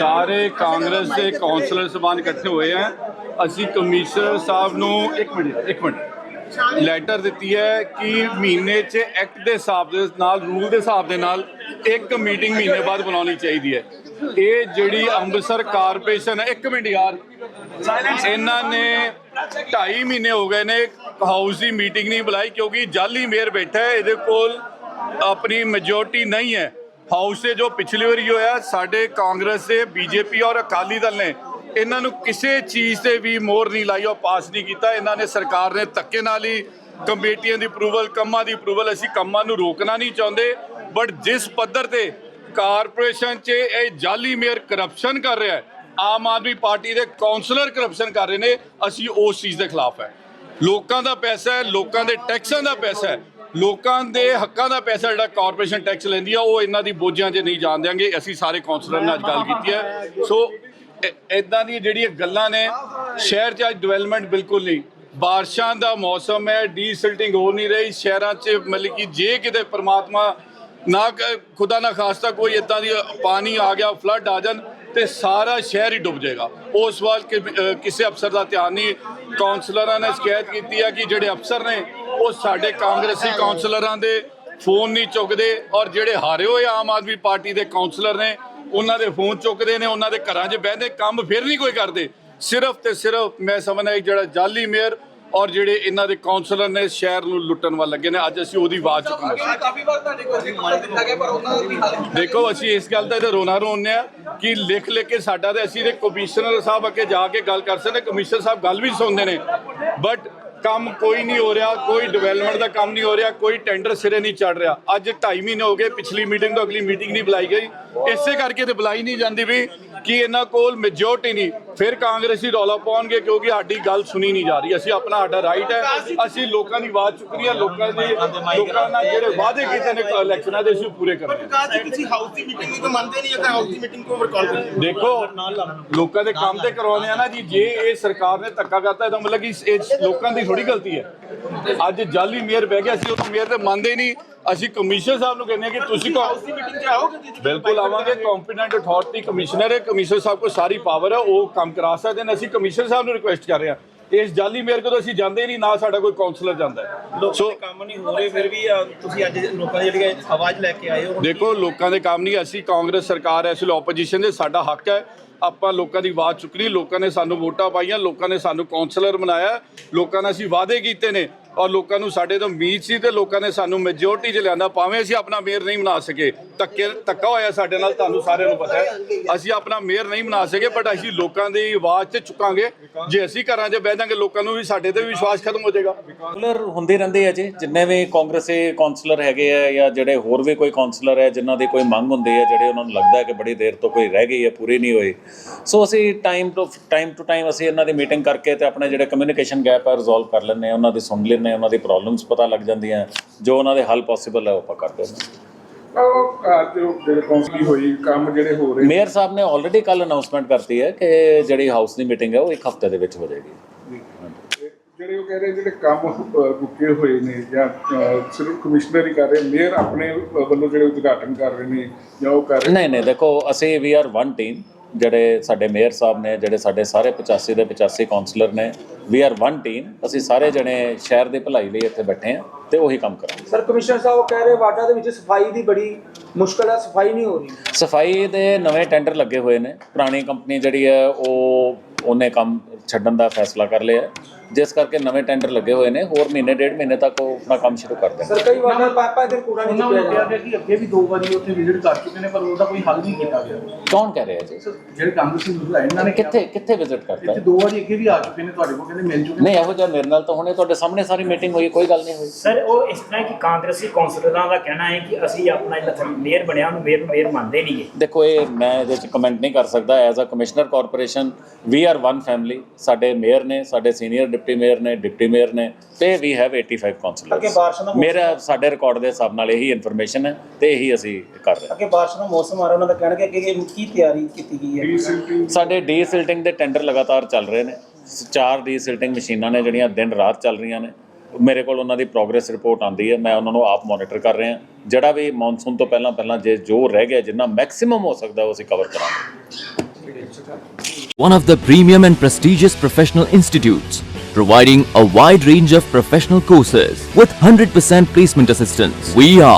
ਸਾਰੇ ਕਾਂਗਰਸ ਦੇ ਕੌਂਸਲਰ ਸਭਾਨ ਇਕੱਠੇ ਹੋਏ ਆ। ਅਸੀਂ ਕਮਿਸ਼ਨਰ ਸਾਹਿਬ ਨੂੰ ਇੱਕ ਮਿੰਟ ਇੱਕ ਮਿੰਟ। ਲੈਟਰ ਦਿੱਤੀ ਹੈ ਕਿ ਮਹੀਨੇ 'ਚ ਐਕਟ ਦੇ ਹਿਸਾਬ ਦੇ ਨਾਲ, ਰੂਲ ਦੇ ਹਿਸਾਬ ਦੇ ਨਾਲ ਇੱਕ ਮੀਟਿੰਗ ਮਹੀਨੇ ਬਾਅਦ ਬਣਾਉਣੀ ਚਾਹੀਦੀ ਹੈ। ਇਹ ਜਿਹੜੀ ਅੰਮ੍ਰਿਤਸਰ ਕਾਰਪੋਰੇਸ਼ਨ ਹੈ, ਇੱਕ ਮਿੰਟ ਯਾਰ। ਇਹਨਾਂ ਨੇ 2.5 ਮਹੀਨੇ ਹੋ ਗਏ ਨੇ, ਹਾਊਸ ਦੀ ਮੀਟਿੰਗ ਨਹੀਂ ਬੁਲਾਈ ਕਿਉਂਕਿ ਜਾਲੀ ਮੇਅਰ ਬੈਠਾ ਹੈ, ਇਹਦੇ ਕੋਲ ਆਪਣੀ ਮੈਜੋਰਟੀ ਨਹੀਂ ਹੈ। ਹਾਊਸ 'ਤੇ ਜੋ ਪਿਛਲੀ ਵਾਰੀ ਹੋਇਆ, ਸਾਡੇ ਕਾਂਗਰਸ ਦੇ, ਬੀਜੇਪੀ ਔਰ ਅਕਾਲੀ ਦਲ ਨੇ ਇਹਨਾਂ ਨੂੰ ਕਿਸੇ ਚੀਜ਼ ਤੇ ਵੀ ਮੋਹਰ ਨਹੀਂ ਲਾਈ ਔਰ ਪਾਸ ਨਹੀਂ ਕੀਤਾ। ਇਹਨਾਂ ਨੇ ਸਰਕਾਰ ਨੇ ਧੱਕੇ ਨਾਲ ਹੀ ਕਮੇਟੀਆਂ ਦੀ ਅਪਰੂਵਲ ਕੰਮਾਂ ਦੀ ਅਪਰੂਵਲ ਅਸੀਂ ਕੰਮਾਂ ਨੂੰ ਰੋਕਣਾ ਨਹੀਂ ਚਾਹੁੰਦੇ। ਬਟ ਜਿਸ ਪੱਧਰ ਤੇ ਕਾਰਪੋਰੇਸ਼ਨ 'ਚ ਇਹ ਜਾਲੀ ਮੇਅਰ ਕਰਪਸ਼ਨ ਕਰ ਰਿਹਾ ਹੈ, ਆਮ ਆਦਮੀ ਪਾਰਟੀ ਦੇ ਕਾਉਂਸਲਰ ਕਰਪਸ਼ਨ ਕਰ ਰਹੇ ਨੇ, ਅਸੀਂ ਉਸ ਚੀਜ਼ ਦੇ ਖਿਲਾਫ ਹੈ। ਲੋਕਾਂ ਦਾ ਪੈਸਾ ਹੈ, ਲੋਕਾਂ ਦੇ ਟੈਕਸਾਂ ਦਾ ਪੈਸਾ ਹੈ। ਲੋਕਾਂ ਦੇ ਹੱਕਾਂ ਦਾ ਪੈਸਾ ਜਿਹੜਾ ਕਾਰਪੋਰੇਸ਼ਨ ਟੈਕਸ ਲੈਂਦੀ ਆ, ਉਹ ਇਹਨਾਂ ਦੀ ਬੋਝਾਂ 'ਚ ਨਹੀਂ ਜਾਣ ਦਿਆਂਗੇ। ਅਸੀਂ ਸਾਰੇ ਕਾਉਂਸਲਰ ਨਾਲ ਅੱਜ ਗੱਲ ਕੀਤੀ ਹੈ। ਸੋ ਇਦਾਂ ਦੀ ਜਿਹੜੀਆਂ ਗੱਲਾਂ ਨੇ, ਸ਼ਹਿਰ 'ਚ ਅੱਜ ਡਿਵੈਲਪਮੈਂਟ ਬਿਲਕੁਲ ਨਹੀਂ। ਬਾਰਿਸ਼ਾਂ ਦਾ ਮੌਸਮ ਹੈ ਡੀਸਿਲਟਿੰਗ ਹੋ ਨਹੀਂ ਰਹੀ। ਸ਼ਹਿਰਾਂ 'ਚ ਮਤਲਬ ਕਿ ਜੇ ਕਿਤੇ ਪ੍ਰਮਾਤਮਾ ਨਾ ਕ- ਖੁਦਾ ਨਾ ਖਾਸਤਾ ਕੋਈ ਇਦਾਂ ਦੀ ਪਾਣੀ ਆ ਗਿਆ ਫਲੱਡ ਆ ਜਾਣ ਤੇ ਸਾਰਾ ਸ਼ਹਿਰ ਹੀ ਡੁੱਬ ਜਾਏਗਾ। ਉਸ ਵੱਲ ਕਿ- ਕਿਸੇ ਅਫਸਰ ਦਾ ਧਿਆਨ ਨਹੀਂ। ਕਾਉਂਸਲਰਾਂ ਨੇ ਸ਼ਿਕਾਇਤ ਕੀਤੀ ਹੈ ਕਿ ਜਿਹੜੇ ਅਫਸਰ ਨੇ ਉਹ ਸਾਡੇ ਕਾਂਗਰਸੀ ਕਾਉਂਸਲਰਾਂ ਦੇ ਫੋਨ ਨਹੀਂ ਚੁੱਕਦੇ ਔਰ ਜਿਹੜੇ ਹਾਰੇ ਹੋਏ ਆਮ ਆਦਮੀ ਪਾਰਟੀ ਦੇ ਕਾਉਂਸਲਰ ਨੇ ਉਹਨਾਂ ਦੇ ਫੋਨ ਚੁੱਕਦੇ ਨੇ ਉਹਨਾਂ ਦੇ ਘਰਾਂ 'ਚ ਬਹਿੰਦੇ ਕੰਮ ਫਿਰ ਨਹੀਂ ਕੋਈ ਕਰਦੇ। ਸਿਰਫ ਤੇ ਸਿਰਫ ਮੈਂ ਸਮਝਦਾ ਜਿਹੜਾ ਜਾਲੀ ਮੇਅਰ ਔਰ ਜਿਹੜੇ ਇਹਨਾਂ ਦੇ ਕਾਉਂਸਲਰ ਨੇ ਸ਼ਹਿਰ ਨੂੰ ਲੁੱਟਣ ਵੱਲ ਲੱਗੇ ਨੇ ਅੱਜ ਅਸੀਂ ਉਹਦੀ ਆਵਾਜ਼ ਚੁੱਕਾਂਗੇ। ਕਾਫੀ ਵਾਰ ਤੁਹਾਡੇ ਕੋਲ ਦਿੱਤਾ ਗਿਆ ਪਰ ਉਹਨਾਂ ਦਾ ਵੀ ਹੱਲ ਨਹੀਂ ਦੇਖੋ ਅਸੀਂ ਇਸ ਗੱਲ ਦਾ ਇਹਦਾ ਰੋਣਾ ਰੋਣੇ ਆ ਕਿ ਲਿਖ ਲਿਖ ਕੇ ਸਾਡਾ ਤੇ ਅਸੀਂ ਤੇ ਕਮਿਸ਼ਨਰ ਸਾਹਿਬ ਅੱਗੇ ਜਾ ਕੇ ਗੱਲ ਕਰ ਸਕਦੇ ਕਮਿਸ਼ਨਰ ਸਾਹਿਬ ਗੱਲ ਵੀ ਸੁਣਦੇ ਨੇ। ਬਟ ਕੰਮ ਕੋਈ ਨਹੀਂ ਹੋ ਰਿਹਾ ਕੋਈ ਡਿਵੈਲਪਮੈਂਟ ਦਾ ਕੰਮ ਨਹੀਂ ਹੋ ਰਿਹਾ ਕੋਈ ਟੈਂਡਰ ਸਿਰੇ ਨਹੀਂ ਚੜ ਰਿਹਾ। ਅੱਜ 2.5 ਮਹੀਨੇ ਹੋ ਗਏ ਪਿਛਲੀ ਮੀਟਿੰਗ ਤੋਂ ਅਗਲੀ ਮੀਟਿੰਗ ਨਹੀਂ ਬੁਲਾਈ ਗਈ। ਇਸੇ ਕਰਕੇ ਤੇ ਬੁਲਾਈ ਨਹੀਂ ਜਾਂਦੀ ਵੀ ਕਿ ਇਹਨਾਂ ਕੋਲ ਮੈਜੋਰਟੀ ਨਹੀਂ। ਫਿਰ ਕਾਂਗਰਸੀ ਰੌਲਾ ਪਾਉਣਗੇ ਕਿਉਂਕਿ ਸਾਡੀ ਗੱਲ ਸੁਣੀ ਨਹੀਂ ਜਾ ਰਹੀ। ਅਸੀਂ ਆਪਣਾ ਸਾਡਾ ਰਾਈਟ ਹੈ। ਅਸੀਂ ਲੋਕਾਂ ਦੀ ਆਵਾਜ਼ ਚੁੱਕਣੀ ਹੈ ਲੋਕਾਂ ਦੀ ਲੋਕਾਂ ਨਾਲ ਜਿਹੜੇ ਵਾਅਦੇ ਕੀਤੇ ਨੇ ਇਲੈਕਸ਼ਨਾਂ ਦੇ ਅਸੀਂ ਪੂਰੇ ਕਰਨੇ ਕਹਾ ਜੀ ਤੁਸੀਂ ਹਾਊਸ ਦੀ ਮੀਟਿੰਗ ਨੂੰ ਤਾਂ ਮੰਨਦੇ ਨਹੀਂ ਅਗਰ ਹਾਊਸ ਦੀ ਮੀਟਿੰਗ ਕੋ ਰਿਕਾਲ ਦੇਖੋ ਲੋਕਾਂ ਦੇ ਕੰਮ ਤੇ ਕਰਵਾਉਂਦੇ ਆ ਨਾ ਜੀ ਜੇ ਇਹ ਸਰਕਾਰ ਨੇ ਧੱਕਾ ਕਰਤਾ ਇਹਦਾ ਮਤਲਬ ਕਿ ਲੋਕਾਂ ਦੀ ਥੋੜੀ ਗਲਤੀ ਹੈ। ਅੱਜ ਜਾਲੀ ਮੇਅਰ ਬਹਿ ਗਿਆ ਅਸੀਂ ਉਹ ਮੇਅਰ ਤੇ ਮੰਨਦੇ ਨਹੀਂ। ਅਸੀਂ ਕਮਿਸ਼ਨਰ ਸਾਹਿਬ ਨੂੰ ਕਹਿੰਦੇ ਆ ਕਿ ਤੁਸੀਂ ਕੋ ਹਾਊਸ ਦੀ ਮੀਟਿੰਗ 'ਚ ਆਓਗੇ ਬਿਲਕੁਲ ਆਵਾਂਗੇ ਕੰਪੀਟੈਂਟ ਅਥਾਰਟੀ ਕਮਿਸ਼ਨਰ ਹੈ ਕਮਿਸ਼ਨਰ ਸਾਹਿਬ ਕੋਲ ਸਾਰੀ ਪਾਵਰ ਹੈ ਉਹ ਕੰਮ ਕਰਾ ਸਕਦੇ ਨੇ। ਅਸੀਂ ਕਮਿਸ਼ਨਰ ਸਾਹਿਬ ਨੂੰ ਰਿਕੁਐਸਟ ਕਰ ਰਹੇ ਹਾਂ ਇਸ ਜਾਲੀ ਮੇਅਰ ਕੋਲ ਅਸੀਂ ਜਾਂਦੇ ਨਹੀਂ ਨਾ ਸਾਡਾ ਕੋਈ ਕਾਉਂਸਲਰ ਜਾਂਦਾ ਸੋ ਕੰਮ ਨਹੀਂ ਹੋ ਰਹੇ ਫਿਰ ਵੀ ਤੁਸੀਂ ਅੱਜ ਲੋਕਾਂ ਦੀ ਜਿਹੜੀ ਆਵਾਜ਼ ਲੈ ਕੇ ਆਏ ਹੋ। ਦੇਖੋ ਲੋਕਾਂ ਦੇ ਕੰਮ ਨਹੀਂ ਅਸੀਂ ਕਾਂਗਰਸ ਸਰਕਾਰ ਐ ਇਸ ਲਈ ਆਪੋਜੀਸ਼ਨ ਦੇ ਸਾਡਾ ਹੱਕ ਹੈ। ਆਪਾਂ ਲੋਕਾਂ ਦੀ ਆਵਾਜ਼ ਚੁੱਕਣੀ, ਲੋਕਾਂ ਨੇ ਸਾਨੂੰ ਵੋਟਾਂ ਪਾਈਆਂ, ਲੋਕਾਂ ਨੇ ਸਾਨੂੰ ਕਾਉਂਸਲਰ ਬਣਾਇਆ, ਲੋਕਾਂ ਨੇ ਅਸੀਂ ਵਾਅਦੇ ਕੀਤੇ ਨੇ ਔਰ ਲੋਕਾਂ ਨੂੰ ਸਾਡੇ ਤੋਂ ਉਮੀਦ ਸੀ ਤੇ ਲੋਕਾਂ ਨੇ ਸਾਨੂੰ ਮੈਜੋਰਟੀ 'ਚ ਲਿਆਂਦਾ, ਭਾਵੇਂ ਅਸੀਂ ਆਪਣਾ ਮੇਅਰ ਨਹੀਂ ਬਣਾ ਸਕੇ। ਧੱਕੇ, ਧੱਕਾ ਹੋਇਆ ਸਾਡੇ ਨਾਲ, ਤੁਹਾਨੂੰ ਸਾਰਿਆਂ ਨੂੰ ਪਤਾ ਹੈ। ਅਸੀਂ ਆਪਣਾ ਮੇਅਰ ਨਹੀਂ ਬਣਾ ਸਕੇ ਬਟ ਅਸੀਂ ਲੋਕਾਂ ਦੀ ਆਵਾਜ਼ 'ਚ ਚੁੱਕਾਂਗੇ ਜੇ ਅਸੀਂ ਘਰਾਂ 'ਚ ਬਹਿ ਜਾਾਂਗੇ, ਲੋਕਾਂ ਨੂੰ ਵੀ ਸਾਡੇ ਤੇ ਵੀ ਵਿਸ਼ਵਾਸ ਖਤਮ ਹੋ ਜਾਏਗਾ। ਕਾਉਂਸਲਰ ਹੁੰਦੇ ਰਹਿੰਦੇ ਆ ਜੇ, ਜਿੰਨੇ ਵੀ ਕਾਂਗਰਸੀ ਕਾਉਂਸਲਰ ਹੈਗੇ ਆ ਜਾਂ ਜਿਹੜੇ ਹੋਰ ਵੀ ਕੋਈ ਕਾਉਂਸਲਰ ਹੈ, ਜਿਨ੍ਹਾਂ ਦੀ ਕੋਈ ਮੰਗ ਹੁੰਦੀ ਹੈ ਜਿਹੜੇ ਉਹਨਾਂ ਨੂੰ ਲੱਗਦਾ ਕਿ ਬੜੀ ਦੇਰ ਤੋਂ ਕੋਈ ਰਹਿ ਗਈ ਹੈ, ਪੂਰੀ ਨਹੀਂ ਹੋਏ ਸੋ ਅਸੀਂ time to time to time ਅਸੀਂ ਇਹਨਾਂ ਦੀ ਮੀਟਿੰਗ ਕਰਕੇ ਤੇ ਆਪਣੇ ਜਿਹੜੇ ਕਮਿਊਨੀਕੇਸ਼ਨ ਗੈਪ ਹੈ ਰਿਜ਼ੋਲਵ ਕਰ ਲੈਂਦੇ ਹਾਂ ਉਹਨਾਂ ਦੀ ਸੁਣ ਲੈਂਦੇ ਹਾਂ ਉਹਨਾਂ ਦੀ ਪ੍ਰੋਬਲਮਸ ਪਤਾ ਲੱਗ ਜਾਂਦੀਆਂ ਜੋ ਉਹਨਾਂ ਦੇ ਹੱਲ ਪੋਸੀਬਲ ਹੈ ਉਹ ਆਪਾਂ ਕਰਦੇ ਹਾਂ। ਉਹ ਜਿਹੜੇ ਕੌਂਸਲੀ ਹੋਈ ਕੰਮ ਜਿਹੜੇ ਹੋ ਰਹੇ ਮੇਅਰ ਸਾਹਿਬ ਨੇ ਆਲਰੇਡੀ ਕੱਲ ਅਨਾਉਂਸਮੈਂਟ ਕਰਤੀ ਹੈ ਕਿ ਜਿਹੜੀ ਹਾਊਸ ਦੀ ਮੀਟਿੰਗ ਹੈ ਉਹ ਇੱਕ ਹਫ਼ਤੇ ਦੇ ਵਿੱਚ ਹੋ ਜਾਏਗੀ। ਜਿਹੜੇ ਉਹ ਕਹਿ ਰਹੇ ਜਿਹੜੇ ਕੰਮ ਰੁਕੇ ਹੋਏ ਨੇ ਜਾਂ ਸਿਰਫ ਕਮਿਸ਼ਨਰ ਹੀ ਕਰ ਰਹੇ ਮੇਅਰ ਆਪਣੇ ਵੱਲੋਂ ਜਿਹੜੇ ਉਦਘਾਟਨ ਕਰ ਰਹੇ ਨੇ ਜਾਂ ਉਹ ਕਰ ਰਹੇ ਨਹੀਂ ਨਹੀਂ ਦੇਖੋ ਅਸੀਂ ਵੀ ਆਰ ਵਨ ਟੀਮ ਜਿਹੜੇ ਸਾਡੇ ਮੇਅਰ ਸਾਹਿਬ ਨੇ ਜਿਹੜੇ ਸਾਡੇ ਸਾਰੇ 85 ਦੇ 85 ਕਾਉਂਸਲਰ ਨੇ ਵੀ ਆਰ ਵਨ ਟੀਮ ਅਸੀਂ ਸਾਰੇ ਜਣੇ ਸ਼ਹਿਰ ਦੇ ਭਲਾਈ ਲਈ ਇੱਥੇ ਬੈਠੇ ਹਾਂ ਤੇ ਉਹੀ ਕੰਮ ਕਰਾਂਗੇ। ਸਰ ਕਮਿਸ਼ਨਰ ਸਾਹਿਬ ਕਹਿ ਰਹੇ ਵਾਟਾ ਦੇ ਵਿੱਚ ਸਫ਼ਾਈ ਦੀ ਬੜੀ ਮੁਸ਼ਕਲ ਹੈ ਸਫ਼ਾਈ ਨਹੀਂ ਹੋ ਰਹੀ। ਸਫ਼ਾਈ ਦੇ ਨਵੇਂ ਟੈਂਡਰ ਲੱਗੇ ਹੋਏ ਨੇ। ਪੁਰਾਣੀ ਕੰਪਨੀ ਜਿਹੜੀ ਹੈ ਉਹ ਉਹਨੇ ਕੰਮ ਛੱਡਣ ਦਾ ਫੈਸਲਾ ਕਰ ਲਿਆ ਜਿਸ ਕਰਕੇ ਨਵੇਂ ਟੈਂਡਰ ਲੱਗੇ ਹੋਏ ਨੇ ਹੋਰ ਮਹੀਨੇ ਡੇਢ ਮਹੀਨੇ ਤੱਕ ਉਹ ਆਪਣਾ ਕੰਮ ਸ਼ੁਰੂ ਕਰ ਦੇਣਗੇ। ਸਰ ਕਈ ਵਾਰ ਪਾਪਾ ਇਧਰ ਕੂੜਾ ਨਹੀਂ ਉਹਨਾਂ ਚੁੱਕਿਆ ਨੂੰ ਜਾਂਦਾ ਕਿਹਾ ਗਿਆ ਕਿ ਅੱਗੇ ਵੀ ਦੋ ਵਾਰੀ ਉੱਥੇ ਵਿਜ਼ਿਟ ਕਰ ਚੁੱਕੇ ਨੇ ਪਰ ਉਹਦਾ ਕੋਈ ਹੱਲ ਨਹੀਂ ਕੀਤਾ ਗਿਆ। ਕੌਣ ਕਹਿ ਰਿਹਾ ਜੀ? ਜਿਹੜੇ ਕਾਂਗਰਸੀ ਲੀਡਰ ਆਏ ਇਹਨਾਂ ਨੇ ਕਿੱਥੇ ਕਿੱਥੇ ਵਿਜ਼ਿਟ ਕਰਤਾ? ਇੱਥੇ? ਦੋ ਵਾਰੀ ਅੱਗੇ ਵੀ ਆ ਚੁੱਕੇ ਨੇ ਤੁਹਾਡੇ ਕੋਲ ਕਹਿੰਦੇ ਮਿਲ ਚੁੱਕੇ ਨਹੀਂ ਇਹੋ ਜਿਹਾ ਮੇਰੇ ਨਾਲ ਤਾਂ ਹੁਣੇ ਤੁਹਾਡੇ ਸਾਹਮਣੇ ਸਾਰੀ ਮੀਟਿੰਗ ਹੋਈ ਕੋਈ ਗੱਲ ਨਹੀਂ ਹੋਈ। ਸਰ ਉਹ ਇਸ ਤਰ੍ਹਾਂ ਕਿ ਕਾਂਗਰਸੀ ਕੌਂਸਲਰਾਂ ਦਾ ਕਹਿਣਾ ਹੈ ਕਿ ਅਸੀਂ ਆਪਣਾ ਜਿਹੜਾ ਮੇਅਰ ਬਣਿਆ ਉਹਨੂੰ ਮੇਅਰ ਮੇਅਰ ਮੰਨਦੇ ਨਹੀਂਗੇ ਦੇਖੋ ਇਹ ਮੈਂ ਇਹਦੇ ਵਿੱਚ ਕਮੈਂਟ ਨਹੀਂ ਕਰ ਸਕਦਾ। As a commissioner corporation we are one family ਸਾਡੇ ਮੇਅਰ ਨੇ ਸਾਡੇ ਸੀਨੀਅਰ ਡਿਪਟੀ ਮੇਅਰ ਨੇ ਡਿਪਟੀ ਮੇਅਰ ਨੇ ਤੇ ਵੀ ਹੈਵ 85 ਅੱਗੇ ਬਾਰਿਸ਼ਾਂ ਕਾਉਂਸਲਰਸ ਦਾ ਮੇਰਾ ਸਾਡੇ ਰਿਕਾਰਡ ਦੇ ਹਿਸਾਬ ਨਾਲ ਇਹੀ ਇਨਫੋਰਮੇਸ਼ਨ ਹੈ ਤੇ ਇਹੀ ਅਸੀਂ ਕਰ ਰਹੇ ਹਾਂ। ਅੱਗੇ ਬਾਰਿਸ਼ ਦਾ ਮੌਸਮ ਆ ਰਿਹਾ ਉਹਨਾਂ ਦਾ ਕਹਿਣਾ ਕਿ ਅੱਗੇ ਕੀ ਤਿਆਰੀ ਕੀਤੀ ਗਈ ਹੈ? ਸਾਡੇ ਡੀ ਸਿਲਟਿੰਗ ਦੇ ਟੈਂਡਰ ਲਗਾਤਾਰ ਚੱਲ ਰਹੇ ਨੇ। ਚਾਰ ਡੀ ਸਿਲਟਿੰਗ ਮਸ਼ੀਨਾਂ ਨੇ ਜਿਹੜੀਆਂ ਦਿਨ ਰਾਤ ਚੱਲ ਰਹੀਆਂ ਨੇ। ਮੇਰੇ ਕੋਲ ਉਹਨਾਂ ਦੀ ਪ੍ਰੋਗਰੈਸ ਰਿਪੋਰਟ ਆਉਂਦੀ ਹੈ ਮੈਂ ਉਹਨਾਂ ਨੂੰ ਆਪ ਮੋਨੀਟਰ ਕਰ ਰਿਹਾ ਜਿਹੜਾ ਵੀ ਮੌਨਸੂਨ ਤੋਂ ਪਹਿਲਾਂ ਪਹਿਲਾਂ ਜੇ ਜੋ ਰਹਿ ਗਿਆ ਜਿੰਨਾ ਮੈਕਸਿਮਮ ਹੋ ਸਕਦਾ ਉਹ ਅਸੀਂ ਕਵਰ ਕਰਾਂਗੇ। One of the premium and prestigious professional institutes, providing a wide range of professional courses with 100% placement assistance. We are